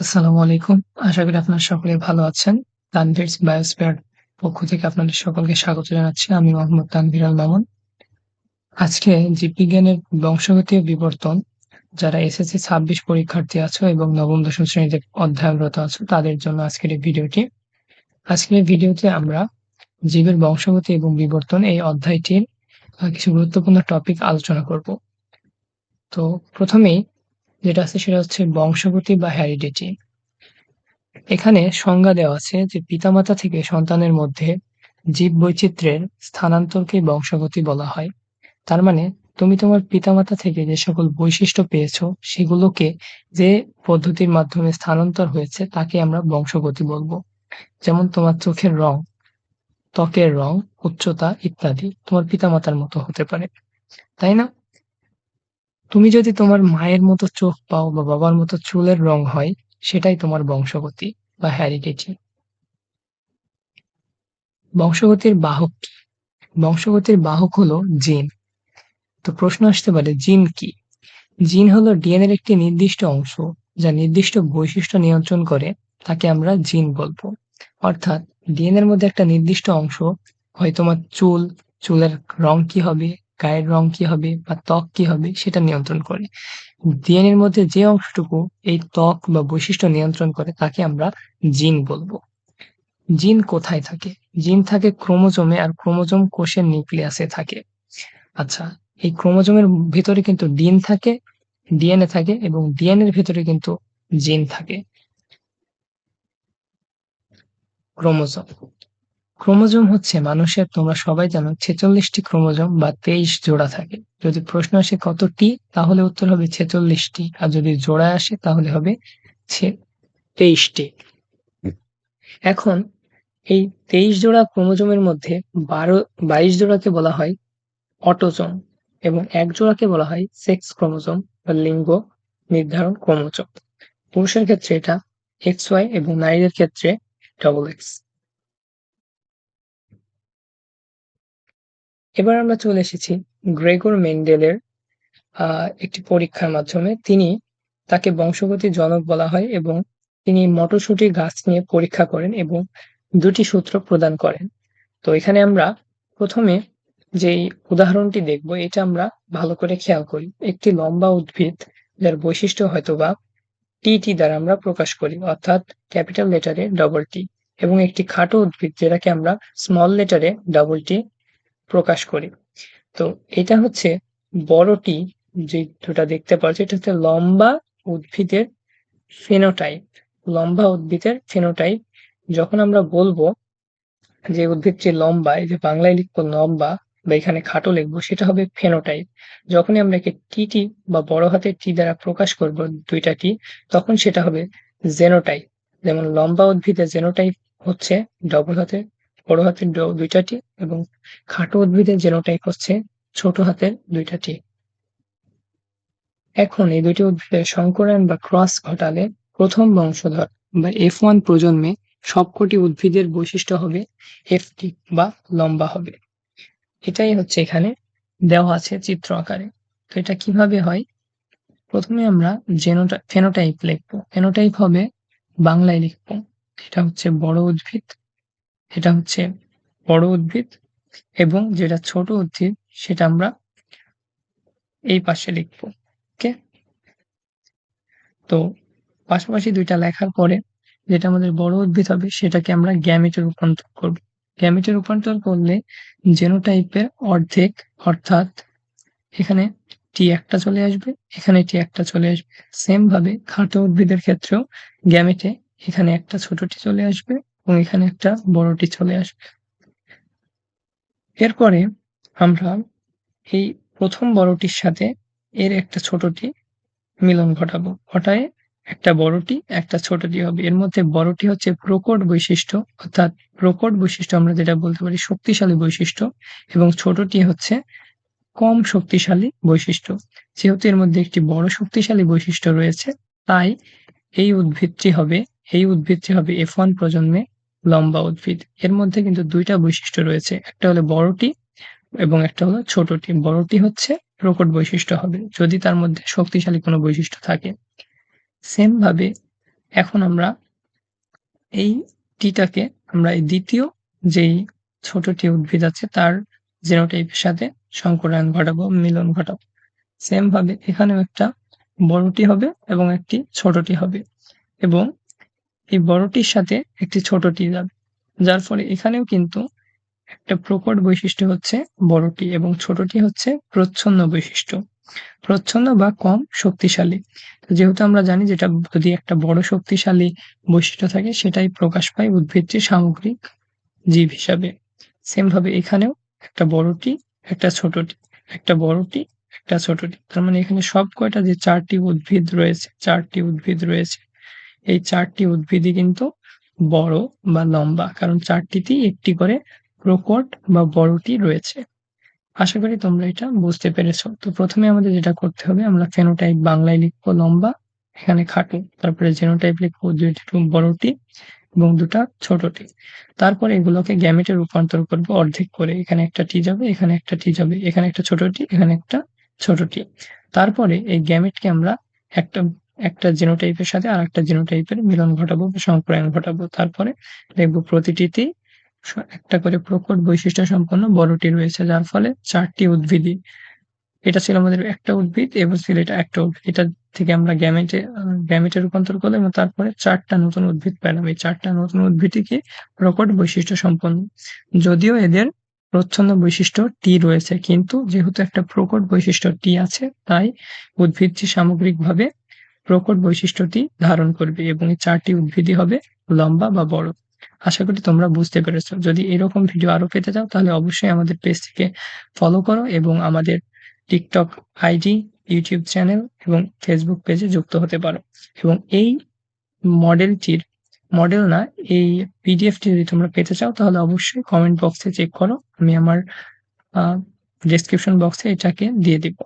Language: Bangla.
আসসালামু আলাইকুম। আশা করি আপনারা সকলে ভালো আছেন। তানভীরস বায়োস্পিয়ার পক্ষ থেকে আপনাদের সকলকে স্বাগত জানাচ্ছি। আমি মোহাম্মদ তানভীর আল মামুন। আজকে জীববিজ্ঞানের বংশগতি ও বিবর্তন, যারা এসএসসি ২৬ পরীক্ষার্থী আছো এবং নবম দশম শ্রেণীতে অধ্যয়নরত আছো, তাদের জন্য আজকের এই ভিডিওটি। আজকের এই ভিডিওতে আমরা জীবের বংশগতি এবং বিবর্তন এই অধ্যায়টির কিছু গুরুত্বপূর্ণ টপিক আলোচনা করব। তো প্রথমেই যেটা আছে সেটা হচ্ছে বংশগতি বা হ্যারিডিটি এখানে সংজ্ঞা দেওয়া আছে যে পিতামাতা থেকে সন্তানের মধ্যে জীব বৈচিত্র্যের স্থানান্তরকে বংশগতি বলা হয়। তার মানে তুমি তোমার পিতামাতা থেকে যে সকল বৈশিষ্ট্য পেয়েছ, সেগুলোকে যে পদ্ধতির মাধ্যমে স্থানান্তর হয়েছে, তাকে আমরা বংশগতি বলব। যেমন তোমার চোখের রং, ত্বকের রং, উচ্চতা ইত্যাদি তোমার পিতামাতার মতো হতে পারে। তাই না? তুমি যদি তোমার মায়ের মতো চোখ পাও বা বাবার মতো চুলের রং হয়, সেটাই তোমার বংশগতি বা হ্যারিডিটি বংশগতির বাহক কি? বংশগতির বাহক হলো জিন। তো প্রশ্ন আসতে পারে, জিন কি? জিন হলো ডিএনএর একটি নির্দিষ্ট অংশ যা নির্দিষ্ট বৈশিষ্ট্য নিয়ন্ত্রণ করে, তাকে আমরা জিন বলব। অর্থাৎ ডিএনএর মধ্যে একটা নির্দিষ্ট অংশ হয় তোমার চুল, চুলের রং কি হবে গায়ের রং কি হবে বা ত্বক কি হবে সেটা নিয়ন্ত্রণ করে। ডিএনএর মধ্যে যে অংশটুকু এই ত্বক বা বৈশিষ্ট্য নিয়ন্ত্রণ করে তাকে আমরা জিন বলব। জিন কোথায় থাকে? জিন থাকে ক্রোমোজোমে আর ক্রোমোজোম কোষের নিউক্লিয়াসে থাকে। আচ্ছা এই ক্রোমোজোমের ভিতরে কিন্তু ডিন থাকে, ডিএনএ থাকে এবং ডিএনএর ভিতরে কিন্তু জিন থাকে। ক্রোমোজোম। ক্রোমোজোম হচ্ছে মানুষের, তোমরা সবাই জানো, ছেচল্লিশটি ক্রোমোজোম বা তেইশ জোড়া থাকে। যদি প্রশ্ন আসে কতটি, তাহলে উত্তর হবে ছেচল্লিশটি। আর যদি জোড়া আসে, তাহলে হবে তেইশটি। এখন এই তেইশ জোড়া ক্রোমোজোমের মধ্যে বারো, বাইশ জোড়াকে বলা হয় অটোজোম এবং এক জোড়াকে বলা হয় সেক্স ক্রোমোজোম বা লিঙ্গ নির্ধারণ ক্রোমোজোম। পুরুষের ক্ষেত্রে এটা এক্স ওয়াই এবং নারীদের ক্ষেত্রে ডবল এক্স। এবার আমরা চলে এসেছি গ্রেগর মেন্ডেলের একটি পরীক্ষার মাধ্যমে। তিনি তাকে বংশগতির জনক বলা হয় এবং তিনি মটরশুটি গাছ নিয়ে পরীক্ষা করেন এবং দুটি সূত্র প্রদান করেন। তো এখানে আমরা প্রথমে যেই উদাহরণটি দেখব, এটা আমরা ভালো করে খেয়াল করি। একটি লম্বা উদ্ভিদ যার বৈশিষ্ট্য হয়তো বা টি টি দ্বারা আমরা প্রকাশ করি, অর্থাৎ ক্যাপিটাল লেটারে ডবল টি এবং একটি খাটো উদ্ভিদ যেটাকে আমরা স্মল লেটারে ডবল টি প্রকাশ করি। তো এটা হচ্ছে বড়টি যে দুটা দেখতে পাচ্ছি, এটা হচ্ছে লম্বা উদ্ভিদের ফেনোটাইপ লম্বা উদ্ভিদের ফেনোটাইপ যখন আমরা বলব যে উদ্ভিদটি লম্বা, এই যে বাংলায় লিখব লম্বা বা এখানে খাটো লিখব, সেটা হবে ফেনোটাইপ যখনই আমরা একে টি বা বড় হাতের টি দ্বারা প্রকাশ করব দুইটা টি তখন সেটা হবে জেনোটাইপ যেমন লম্বা উদ্ভিদের জেনোটাইপ হচ্ছে ডবল হাতের বড় হাতের দুইটা টি এবং খাটো উদ্ভিদের জেনোটাইপ হচ্ছে ছোট হাতের দুইটা টি এখন এই দুইটি উদ্ভিদের সংকরণ বা ক্রস ঘটালে প্রথম বংশধর বা এফ ওয়ান প্রজন্মে সবকটি উদ্ভিদের বৈশিষ্ট্য হবে এফ টি বা লম্বা হবে। এটাই হচ্ছে এখানে দেওয়া আছে চিত্র আকারে। তো এটা কীভাবে হয়? প্রথমে আমরা জেনোটা ফেনোটাইপ লিখব। ফেনোটাইপ হবে বাংলায় লিখব। এটা হচ্ছে বড় উদ্ভিদ। এটা হচ্ছে বড় উদ্ভিদ এবং যেটা ছোট উদ্ভিদ সেটা আমরা এই পাশে লিখব ওকে তো পাশাপাশি দুইটা লেখার পরে যেটা আমাদের বড় উদ্ভিদ হবে সেটাকে আমরা গ্যামেটে রূপান্তর করব। গ্যামেটে রূপান্তর করলে জেনোটাইপের অর্ধেক অর্থাৎ এখানে টি একটা চলে আসবে, এখানে টি একটা চলে আসবে। সেম ভাবে খাটো উদ্ভিদের ক্ষেত্রেও গ্যামেটে এখানে একটা ছোট টি চলে আসবে। এবং এখানে একটা বড়টি চলে আসবে। এরপরে আমরা এই প্রথম বড়টির সাথে এর একটা ছোটটি মিলন ঘটাবো। ঘটায় একটা বড়টি একটা ছোটটি হবে। এর মধ্যে বড়টি হচ্ছে প্রকট বৈশিষ্ট্য, অর্থাৎ প্রকট বৈশিষ্ট্য আমরা যেটা বলতে পারি শক্তিশালী বৈশিষ্ট্য, এবং ছোটটি হচ্ছে কম শক্তিশালী বৈশিষ্ট্য। যেহেতু এর মধ্যে একটি বড় শক্তিশালী বৈশিষ্ট্য রয়েছে, তাই এই উদ্ভিদটি হবে, এই উদ্ভিদটি হবে এফ ওয়ান প্রজন্মে লম্বা উদ্ভিদ। এর মধ্যে কিন্তু দুইটা বৈশিষ্ট্য রয়েছে। একটা হলো বড়টি এবং একটা হলো ছোটটি বড়টি হচ্ছে প্রকট বৈশিষ্ট্য হবে, যদি তার মধ্যে শক্তিশালী কোনো বৈশিষ্ট্য থাকে। সেম ভাবে এখন আমরা এই টিটাকে আমরা এই দ্বিতীয় যেই ছোটটি উদ্ভিদ আছে, তার জেনোটাইপের সাথে সংকরায়ন ঘটাবো, মিলন ঘটাবো। সেম ভাবে এখানেও একটা বড়টি হবে এবং একটি ছোটটি হবে। এবং এই বড়টির সাথে একটি ছোটটি যাবে। যার ফলে এখানেও কিন্তু একটা প্রকট বৈশিষ্ট্য হচ্ছে বড়টি এবং ছোটটি হচ্ছে প্রচ্ছন্ন বৈশিষ্ট্য। প্রচ্ছন্ন বা কম শক্তিশালী। যেহেতু আমরা জানি যেটা যদি একটা বড় শক্তিশালী বৈশিষ্ট্য থাকে, সেটাই প্রকাশ পায় উদ্ভিদটির সামগ্রিক জীব হিসাবে। সেম ভাবে এখানেও একটা বড়টি, একটা ছোটটি, একটা বড়টি, একটা ছোটটি। তার মানে এখানে সব কয়টা যে চারটি উদ্ভিদ রয়েছে, চারটি উদ্ভিদ রয়েছে এই চারটি উদ্ভিদই কিন্তু বড় বা লম্বা, কারণ চারটিতেই একটি করে প্রকট বা বড়টি রয়েছে। আশা করি তোমরা এটা বুঝতে পেরেছ। তো প্রথমে আমাদের যেটা করতে হবে, আমরা ফেনোটাইপ বাংলায় লিখব লম্বা, এখানে খাটো, তারপরে জেনোটাইপ লিখব দুইটি বড়টি এবং দুটা ছোটটি। তারপর এগুলোকে গ্যামেটে রূপান্তর করব অর্ধেক করে। এখানে একটা টি যাবে, এখানে একটা টি যাবে, এখানে একটা ছোটটি, এখানে একটা ছোটটি। তারপরে এই গ্যামেটকে আমরা একটা একটা জিনোটাইপের সাথে আর একটা জিনোটাইপের মিলন ঘটাবো বা সংক্রায়ন ঘটাবো। তারপরে দেখব প্রতিটিতেই একটা করে প্রকট বৈশিষ্ট্য সম্পন্ন বড়টি রয়েছে, যার ফলে চারটি উদ্ভিদই। এটা ছিল আমাদের একটা উদ্ভিদ এবং ছিল এটা একটা উদ্ভিদ। এটা থেকে আমরা গ্যামেটে গ্যামেটে রূপান্তর করলাম এবং তারপরে চারটা নতুন উদ্ভিদ পেলাম। এই চারটা নতুন উদ্ভিদকে প্রকট বৈশিষ্ট্য সম্পন্ন। যদিও এদের প্রচ্ছন্ন বৈশিষ্ট্য টি রয়েছে, কিন্তু যেহেতু একটা প্রকট বৈশিষ্ট্য টি আছে, তাই উদ্ভিদটি সামগ্রিকভাবে প্রকট বৈশিষ্ট্যটি ধারণ করবে এবং এই চারটি উদ্ভিদই হবে লম্বা বা বড়। আশা করি তোমরা বুঝতে পেরেছ। যদি এরকম ভিডিও আরও পেতে চাও, তাহলে অবশ্যই আমাদের পেজটিকে ফলো করো এবং আমাদের টিকটক আইডি ইউটিউব চ্যানেল এবং ফেসবুক পেজে যুক্ত হতে পারো। এবং এই মডেলটির মডেল না, এই পিডিএফটি যদি তোমরা পেতে চাও, তাহলে অবশ্যই কমেন্ট বক্সে চেক করো। আমি আমার ডেসক্রিপশন বক্সে এটাকে দিয়ে দিব।